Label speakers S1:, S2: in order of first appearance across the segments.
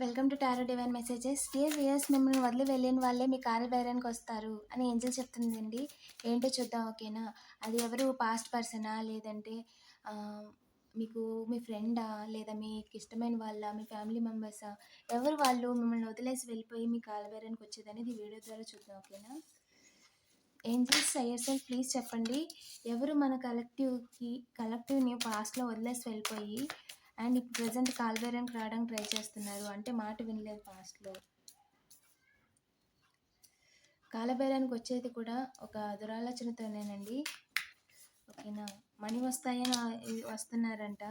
S1: Welcome to tarot divine messages. Dear viewers మిమ్మల్ని వదిలి వెళ్ళిన వాళ్ళే మీ కార్యబేరానికి వస్తారు అని ఏంజల్ చెప్తుందండి. ఏంటో చూద్దాం ఓకేనా? అది ఎవరు? పాస్ట్ పర్సనా? లేదంటే మీకు మీ ఫ్రెండా? లేదా మీకు ఇష్టమైన వాళ్ళ? మీ ఫ్యామిలీ మెంబర్సా? ఎవరు వాళ్ళు? మిమ్మల్ని వదిలేసి వెళ్ళిపోయి మీ కాలబేరానికి వచ్చేది వచ్చేదనేది వీడియో ద్వారా చూద్దాం ఓకేనా? ఏంజల్స్ అయ్యర్ ప్లీజ్ చెప్పండి. ఎవరు మన కలెక్టివ్కి కలెక్టివ్ని పాస్ట్లో వదిలేసి వెళ్ళిపోయి అండ్ ఇప్పుడు ప్రజెంట్ కాల్బేరానికి రావడానికి ట్రై చేస్తున్నారు. అంటే మాట వినలేదు పాస్ట్లో కాలబేరానికి వచ్చేది కూడా ఒక దురాలోచనతోనేనండి. ఓకేనా? మనీ వస్తాయని వస్తున్నారంట.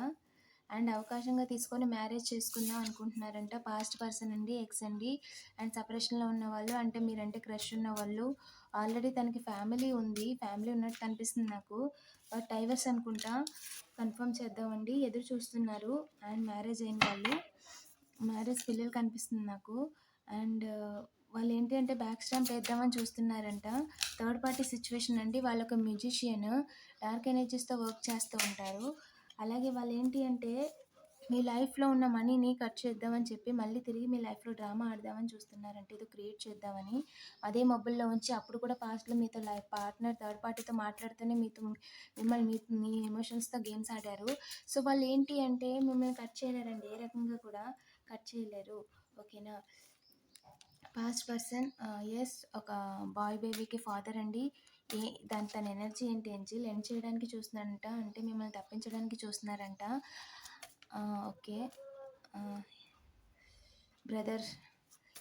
S1: అండ్ అవకాశంగా తీసుకొని మ్యారేజ్ చేసుకుందాం అనుకుంటున్నారంట. పాస్ట్ పర్సన్ అండి ఎక్స్ అండి. అండ్ సపరేషన్లో ఉన్న వాళ్ళు అంటే మీరంటే క్రష్ ఉన్న వాళ్ళు ఆల్రెడీ తనకి ఫ్యామిలీ ఉంది. ఫ్యామిలీ ఉన్నట్టు కనిపిస్తుంది నాకు. బట్ డైవర్స్ అనుకుంటా. కన్ఫర్మ్ చేద్దామండి. ఎదురు చూస్తున్నారు. అండ్ మ్యారేజ్ అయిన వాళ్ళు. మ్యారేజ్ పిల్లలు కనిపిస్తుంది నాకు. అండ్ వాళ్ళు ఏంటి అంటే బ్యాక్ స్టాంప్ వేద్దామని చూస్తున్నారంట. థర్డ్ పార్టీ సిచ్యువేషన్ అండి. వాళ్ళు ఒక మ్యూజిషియన్. డార్క్ ఎనర్జీస్తో వర్క్ చేస్తూ ఉంటారు. అలాగే వాళ్ళు ఏంటి అంటే మీ లైఫ్లో ఉన్న మనీని కట్ చేద్దామని చెప్పి మళ్ళీ తిరిగి మీ లైఫ్లో డ్రామా ఆడదామని చూస్తున్నారంటే ఏదో క్రియేట్ చేద్దామని. అదే మొబైల్లో ఉంచి అప్పుడు కూడా పాస్ట్లో మీతో లైఫ్ పార్ట్నర్ థర్డ్ పార్టీతో మాట్లాడుతూనే మీతో మిమ్మల్ని మీ మీ ఎమోషన్స్తో గేమ్స్ ఆడారు. సో వాళ్ళు ఏంటి అంటే మిమ్మల్ని కట్ చేయలేరండి. ఏ రకంగా కూడా కట్ చేయలేరు. ఓకేనా? పాస్ట్ పర్సన్ ఎస్ ఒక బాయ్ బేబీకి ఫాదర్ అండి. ఏ దాని తన ఎనర్జీ ఏంటి ఎంజిల్ ఎండ్ చేయడానికి చూస్తున్నారంట. అంటే మిమ్మల్ని తప్పించడానికి చూస్తున్నారంట. ఓకే. బ్రదర్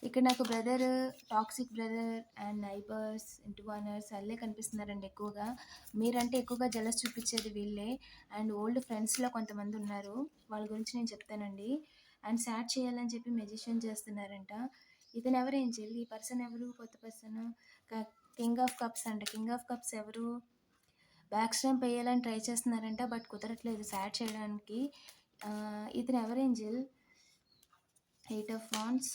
S1: ఇక్కడ నాకు brother toxic brother and neighbours ఇంటి ఓనర్స్ వాళ్ళే కనిపిస్తున్నారండి ఎక్కువగా. మీరంటే ఎక్కువగా జలస్ చూపించేది వీళ్ళే. అండ్ ఓల్డ్ ఫ్రెండ్స్లో కొంతమంది ఉన్నారు. వాళ్ళ గురించి నేను చెప్తానండి. అండ్ సాడ్ చేయాలని చెప్పి మెజిషియన్ చేస్తున్నారంట. ఇతను ఎవరు చెల్లి ఈ పర్సన్ ఎవరు? కొత్త పర్సన్? కింగ్ ఆఫ్ కప్స్ అంట. కింగ్ ఆఫ్ కప్స్ ఎవరు? బ్యాక్ స్టాంప్ వేయాలని ట్రై చేస్తున్నారంట బట్ కుదరట్లేదు సాడ్ చేయడానికి. ఇతను ఎవరు angel. Eight of wands.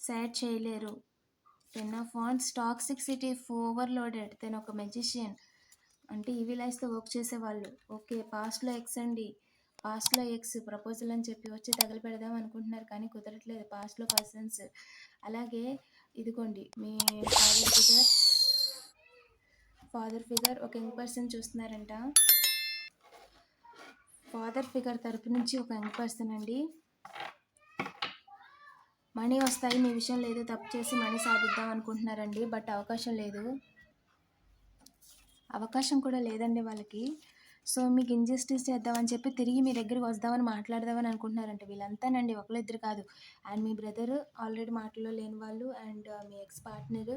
S1: Sort చేయలేరు. Ten of wands toxic city overloaded తను ఒక మెజిషియన్ అంటే ఈవీ లైఫ్తో వర్క్ చేసేవాళ్ళు. ఓకే పాస్ట్లో ఎక్స్ అండి. పాస్ట్లో ఎక్స్ ప్రపోజల్ అని చెప్పి వచ్చి తగలు పెడదాం అనుకుంటున్నారు కానీ కుదరట్లేదు. పాస్ట్లో పర్సన్స్ అలాగే ఇదిగోండి మీ ఫాదర్ ఫిగర్ ఫాదర్ ఫిగర్ ఒక యంగ్ పర్సన్ చూస్తున్నారంట. ఫాదర్ ఫిగర్ తరపు నుంచి ఒక యంగ్ పర్సన్ అండి. మనీ వస్తాయి మీ విషయం లేదు తప్పు చేసి మనీ సాధిద్దాం అనుకుంటున్నారండి బట్ అవకాశం లేదు. అవకాశం కూడా లేదండి వాళ్ళకి. సో మీకు ఇంజస్టిస్ చేద్దామని చెప్పి తిరిగి మీ దగ్గరికి వద్దామని మాట్లాడదామని అనుకుంటున్నారంట. వీళ్ళంతానండి ఒకళ్ళిద్దరు కాదు. అండ్ మీ బ్రదర్ ఆల్రెడీ మాటల్లో లేని వాళ్ళు అండ్ మీ ఎక్స్ పార్ట్నర్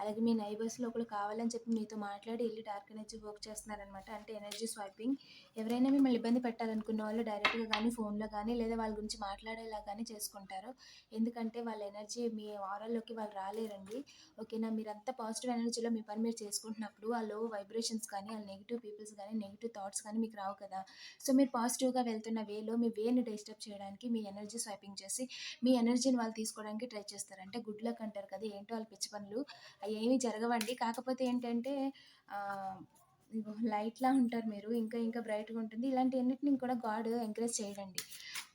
S1: అలాగే మీ నైబర్స్లో ఒకరు కావాలని చెప్పి మీతో మాట్లాడి వెళ్ళి డార్క్ ఎనర్జీ వర్క్ చేస్తున్నారనమాట అంటే ఎనర్జీ స్వైపింగ్. ఎవరైనా మిమ్మల్ని ఇబ్బంది పెట్టాలనుకున్న వాళ్ళు డైరెక్ట్గా కానీ ఫోన్లో కానీ లేదా వాళ్ళ గురించి మాట్లాడేలా కానీ చేసుకుంటారు. ఎందుకంటే వాళ్ళ ఎనర్జీ మీ ఆరాల్లోకి వాళ్ళు రాలేరండి. ఓకేనా? మీరంతా పాజిటివ్ ఎనర్జీలో మీ పని మీరు చేసుకుంటున్నప్పుడు ఆ లో వైబ్రేషన్స్ కానీ ఆ నెగిటివ్ పీపుల్స్ కానీ నెగిటివ్ థాట్స్ కానీ మీకు రావు కదా. సో మీరు పాజిటివ్గా వెళ్తున్న వేలో మీ వేని డిస్టర్బ్ చేయడానికి మీ ఎనర్జీ స్వైపింగ్ చేసి మీ ఎనర్జీని వాళ్ళు తీసుకోవడానికి ట్రై చేస్తారు. అంటే గుడ్ లక్ అంటారు కదా ఏంటో వాళ్ళ పిచ్చి పనులు. ఏమీ జరగవండి. కాకపోతే ఏంటంటే లైట్లా ఉంటారు మీరు. ఇంకా ఇంకా బ్రైట్గా ఉంటుంది. ఇలాంటివన్నిటిని కూడా గాడ్ ఎంకరేజ్ చేయడండి.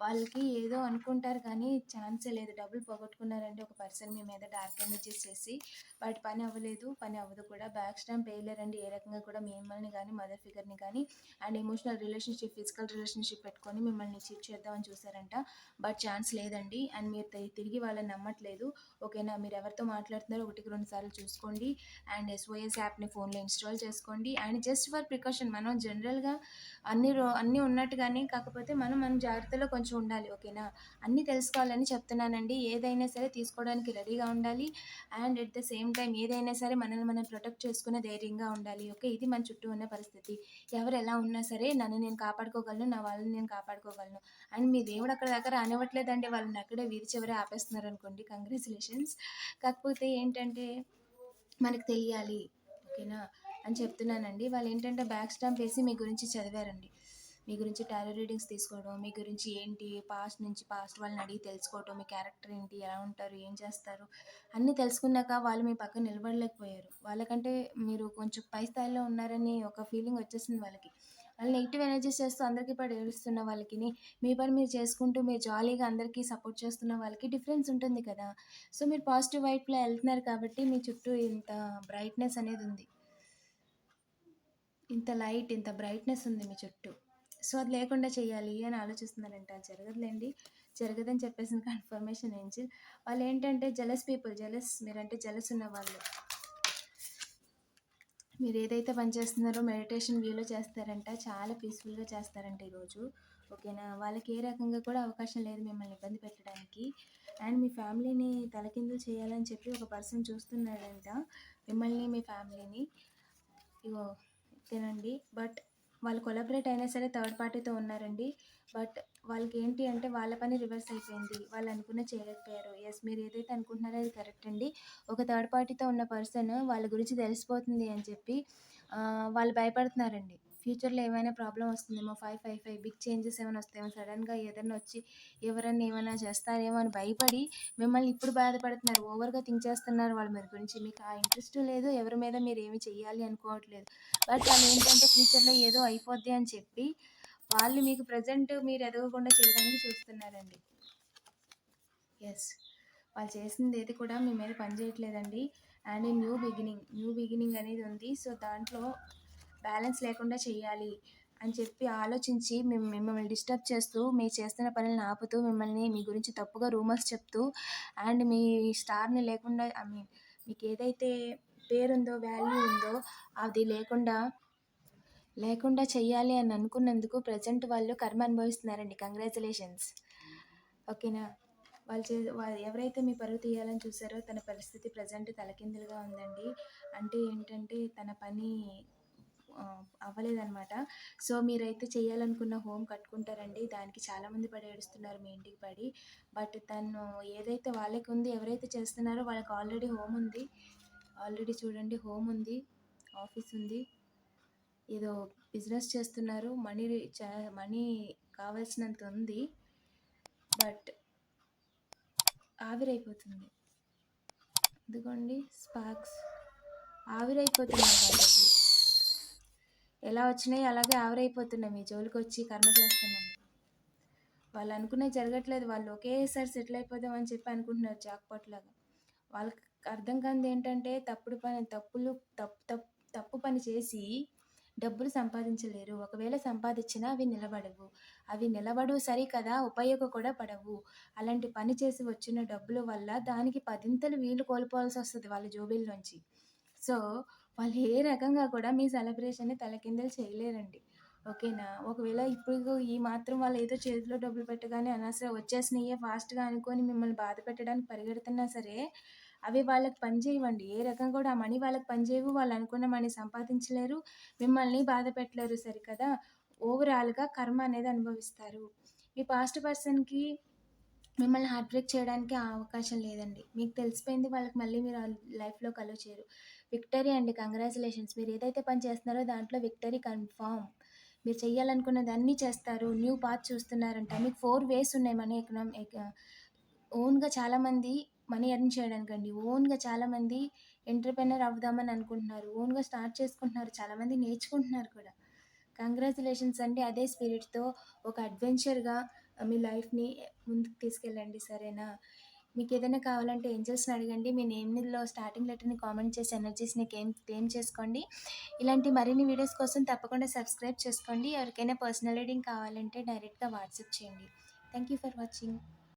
S1: వాళ్ళకి ఏదో అనుకుంటారు కానీ ఛాన్సే లేదు. డబ్బులు పోగొట్టుకున్నారంటే ఒక పర్సన్ మీ మీద డార్క్ ఎనర్జీస్ చేసి వాటి పని అవ్వలేదు పని అవ్వదు కూడా. బ్యాక్ స్టాంప్ వేయలేరండి ఏ రకంగా కూడా మిమ్మల్ని కానీ మదర్ ఫిగర్ని కానీ and emotional relationship physical relationship పెట్టుకొని మిమ్మల్ని చీట్ చేద్దామని చూసారంట. బట్ ఛాన్స్ లేదండి. అండ్ మీరు తి- తిరిగి వాళ్ళని నమ్మట్లేదు. ఓకేనా? మీరు ఎవరితో మాట్లాడుతున్నారో ఒకటికి రెండు సార్లు చూసుకోండి. అండ్ ఎస్ఓఎస్ యాప్ని ఫోన్లో ఇన్స్టాల్ చేసుకోండి. అండ్ జస్ట్ ఫర్ ప్రికాషన్ మనం జనరల్గా అన్ని రో అన్నీ ఉన్నట్టుగానే కాకపోతే మనం మన జాగ్రత్తలో కొంచెం ఉండాలి ఓకేనా? అన్నీ తెలుసుకోవాలని చెప్తున్నానండి. ఏదైనా సరే తీసుకోవడానికి రెడీగా ఉండాలి. And at the same time ఏదైనా సరే మనల్ని మనం ప్రొటెక్ట్ చేసుకునే ధైర్యంగా ఉండాలి ఓకే? ఇది మన చుట్టూ ఉన్న పరిస్థితి. ఎవరు ఎలా ఉన్నా సరే నన్ను నేను కాపాడుకోగలను నా వాళ్ళని నేను కాపాడుకోగలను. అండ్ మీ దేవుడు అక్కడ దగ్గర రానివ్వట్లేదండి. వాళ్ళని అక్కడే వీరి చివరే ఆపేస్తున్నారు అనుకోండి కంగ్రాచులేషన్స్. కాకపోతే ఏంటంటే మనకు తెలియాలి ఓకేనా? అని చెప్తున్నానండి. వాళ్ళు ఏంటంటే బ్యాక్ స్టాంప్ వేసి మీ గురించి చదివారండి. మీ గురించి టారో రీడింగ్స్ తీసుకోవడం మీ గురించి ఏంటి పాస్ట్ నుంచి పాస్ట్ వాళ్ళని అడిగి తెలుసుకోవడం మీ క్యారెక్టర్ ఏంటి ఎలా ఉంటారు ఏం చేస్తారు అన్నీ తెలుసుకున్నాక వాళ్ళు మీ పక్కన నిలబడలేకపోయారు. వాళ్ళకంటే మీరు కొంచెం పై స్థాయిలో ఉన్నారని ఒక ఫీలింగ్ వచ్చేసింది వాళ్ళకి. వాళ్ళు నెగిటివ్ ఎనర్జీస్ చేస్తూ అందరికీ పడి ఏడుస్తున్న వాళ్ళకి మీ పని మీరు చేసుకుంటూ మీరు జాలీగా అందరికీ సపోర్ట్ చేస్తున్న వాళ్ళకి డిఫరెన్స్ ఉంటుంది కదా. సో మీరు పాజిటివ్ వైపులో వెళ్తున్నారు కాబట్టి మీ చుట్టూ ఇంత బ్రైట్నెస్ అనేది ఉంది. ఇంత లైట్ ఇంత బ్రైట్నెస్ ఉంది మీ చుట్టూ. సో అది లేకుండా చేయాలి అని ఆలోచిస్తున్నారంట. అది జరగదులేండి. జరగదని చెప్పేసిన కన్ఫర్మేషన్ ఏంజిల్ వాళ్ళు ఏంటంటే జలస్ పీపుల్ జలస్ మీరంటే జలస్ ఉన్న వాళ్ళు మీరు ఏదైతే పని చేస్తున్నారో మెడిటేషన్ వ్యూలో చేస్తారంట చాలా పీస్ఫుల్గా చేస్తారంట ఈరోజు. ఓకేనా? వాళ్ళకి ఏ రకంగా కూడా అవకాశం లేదు మిమ్మల్ని ఇబ్బంది పెట్టడానికి. అండ్ మీ ఫ్యామిలీని తలకిందులు చేయాలని చెప్పి ఒక పర్సన్ చూస్తున్నాడంట మిమ్మల్ని మీ ఫ్యామిలీని. ఇగో తినండి బట్ వాళ్ళు కొలాబరేట్ అయినా సరే థర్డ్ పార్టీతో ఉన్నారండి. బట్ వాళ్ళకి ఏంటి అంటే వాళ్ళ పని రివర్స్ అయిపోయింది. వాళ్ళు అనుకున్న చేయలేకపోయారు. ఎస్ మీరు ఏదైతే అనుకుంటున్నారో అది కరెక్ట్ అండి. ఒక థర్డ్ పార్టీతో ఉన్న పర్సన్ వాళ్ళ గురించి తెలిసిపోతుంది అని చెప్పి వాళ్ళు భయపడుతున్నారండి. ఫ్యూచర్లో ఏమైనా ప్రాబ్లం వస్తుందేమో five five five big changes ఏమైనా వస్తాయేమో సడన్గా ఏదైనా వచ్చి ఎవరన్నా ఏమైనా చేస్తారేమో అని భయపడి మిమ్మల్ని ఇప్పుడు బాధపడుతున్నారు ఓవర్గా థింక్ చేస్తున్నారు వాళ్ళ మీద గురించి. మీకు ఆ ఇంట్రెస్ట్ లేదు ఎవరి మీద మీరు ఏమి చేయాలి అనుకోవట్లేదు. బట్ వాళ్ళు ఏంటంటే ఫ్యూచర్లో ఏదో అయిపోద్ది అని చెప్పి వాళ్ళు మీకు ప్రజెంట్ మీరు ఎదగకుండా చేయడానికి చూస్తున్నారండి. ఎస్ వాళ్ళు చేసింది ఏది కూడా మీ మీద పనిచేయట్లేదండి and new beginning new beginning అనేది ఉంది. సో దాంట్లో బ్యాలెన్స్ లేకుండా చేయాలి అని చెప్పి ఆలోచించి మేము మిమ్మల్ని డిస్టర్బ్ చేస్తూ మీరు చేస్తున్న పనులను ఆపుతూ మిమ్మల్ని మీ గురించి తప్పుగా రూమర్స్ చెప్తూ అండ్ మీ స్టార్ని లేకుండా ఐ మీన్ మీకు ఏదైతే పేరుందో వాల్యూ ఉందో అది లేకుండా లేకుండా చెయ్యాలి అని అనుకున్నందుకు ప్రజెంట్ వాళ్ళు కర్మ అనుభవిస్తున్నారండి. కంగ్రాచులేషన్స్. ఓకేనా? వాళ్ళు చే వాళ్ళు ఎవరైతే మీ పరువు తీయాలని చూసారో తన పరిస్థితి ప్రజెంట్ తలకిందులుగా ఉందండి. అంటే ఏంటంటే తన పని అవ్వలేదనమాట సో మీరైతే చేయాలనుకున్న హోమ్ కట్టుకుంటారండి. దానికి చాలామంది పడి ఏడుస్తున్నారు మీ ఇంటికి పడి. బట్ తను ఏదైతే వాళ్ళకి ఉంది ఎవరైతే చేస్తున్నారో వాళ్ళకి ఆల్రెడీ హోమ్ ఉంది. ఆల్రెడీ చూడండి హోమ్ ఉంది ఆఫీస్ ఉంది. ఏదో బిజినెస్ చేస్తున్నారు. మనీ మనీ కావాల్సినంత ఉంది. బట్ ఆవిరైపోతుంది. ఇదిగోండి స్పార్క్స్. ఆవిరైపోతున్నాయి వాళ్ళకి. ఎలా వచ్చినాయి అలాగే ఆవిరైపోతున్నాయి మీ జోలికి వచ్చి కర్మ చేస్తున్నాను వాళ్ళు అనుకునే జరగట్లేదు. వాళ్ళు ఒకేసారి సెటిల్ అయిపోదాం అని చెప్పి అనుకుంటున్నారు జాక్పాట్ లాగా వాళ్ళకి అర్థం కానిది ఏంటంటే తప్పుడు పని తప్పులు తప్పు తప్పు తప్పు పని చేసి డబ్బులు సంపాదించలేరు. ఒకవేళ సంపాదించినా అవి నిలబడవు. అవి నిలబడవు సరి కదా ఉపయోగ కూడా పడవు. అలాంటి పని చేసి వచ్చిన డబ్బుల వల్ల దానికి పదింతలు వీలు కోల్పోవాల్సి వస్తుంది వాళ్ళ జోబీల్లోంచి. సో వాళ్ళు ఏ రకంగా కూడా మీ సెలబ్రేషన్ని తలకిందలు చేయలేరండి. ఓకేనా? ఒకవేళ ఇప్పుడు ఈ మాత్రం వాళ్ళు ఏదో చేతిలో డబ్బులు పెట్టగానే అనవసరం వచ్చేసినాయే ఫాస్ట్గా అనుకొని మిమ్మల్ని బాధ పెట్టడానికి పరిగెడుతున్నా సరే అవి వాళ్ళకి పనిచేయవండి ఏ రకంగా కూడా ఆ మనీ వాళ్ళకి పనిచేయవు వాళ్ళు అనుకున్న మనీ సంపాదించలేరు. మిమ్మల్ని బాధ పెట్టలేరు సరికదా? ఓవరాల్గా కర్మ అనేది అనుభవిస్తారు. మీ పాస్ట్ పర్సన్కి మిమ్మల్ని హార్ట్ బ్రేక్ చేయడానికి అవకాశం లేదండి. మీకు తెలిసిపోయింది వాళ్ళకి మళ్ళీ మీరు లైఫ్లో కలవచేరు విక్టరీ అండి కంగ్రాచులేషన్స్. మీరు ఏదైతే పని చేస్తున్నారో దాంట్లో విక్టరీ కన్ఫామ్. మీరు చేయాలనుకున్నది అన్నీ చేస్తారు. న్యూ పాత్ చూస్తున్నారంట. మీకు ఫోర్ వేస్ ఉన్నాయి మనీ ఎకనామిక్ ఓన్గా చాలామంది మనీ ఎర్న్ అండి ఓన్గా చాలామంది ఎంటర్ప్రెనర్ అవుదామని అనుకుంటున్నారు. ఓన్గా స్టార్ట్ చేసుకుంటున్నారు. చాలామంది నేర్చుకుంటున్నారు కూడా. కంగ్రాచులేషన్స్ అండి అదే స్పిరిట్తో ఒక అడ్వెంచర్గా మీ లైఫ్ని ముందుకు తీసుకెళ్ళండి సరేనా? మీకు ఏదైనా కావాలంటే ఏంజల్స్ని అడగండి మీ నేమ్లో స్టార్టింగ్ లెటర్ని కామెంట్ చేసి ఎనర్జీస్ని క్లెయిమ్ క్లెయిమ్ చేసుకోండి. ఇలాంటి మరిన్ని వీడియోస్ కోసం తప్పకుండా సబ్స్క్రైబ్ చేసుకోండి. ఎవరికైనా పర్సనల్ రీడింగ్ కావాలంటే డైరెక్ట్గా వాట్సాప్ చేయండి. Thank you for watching.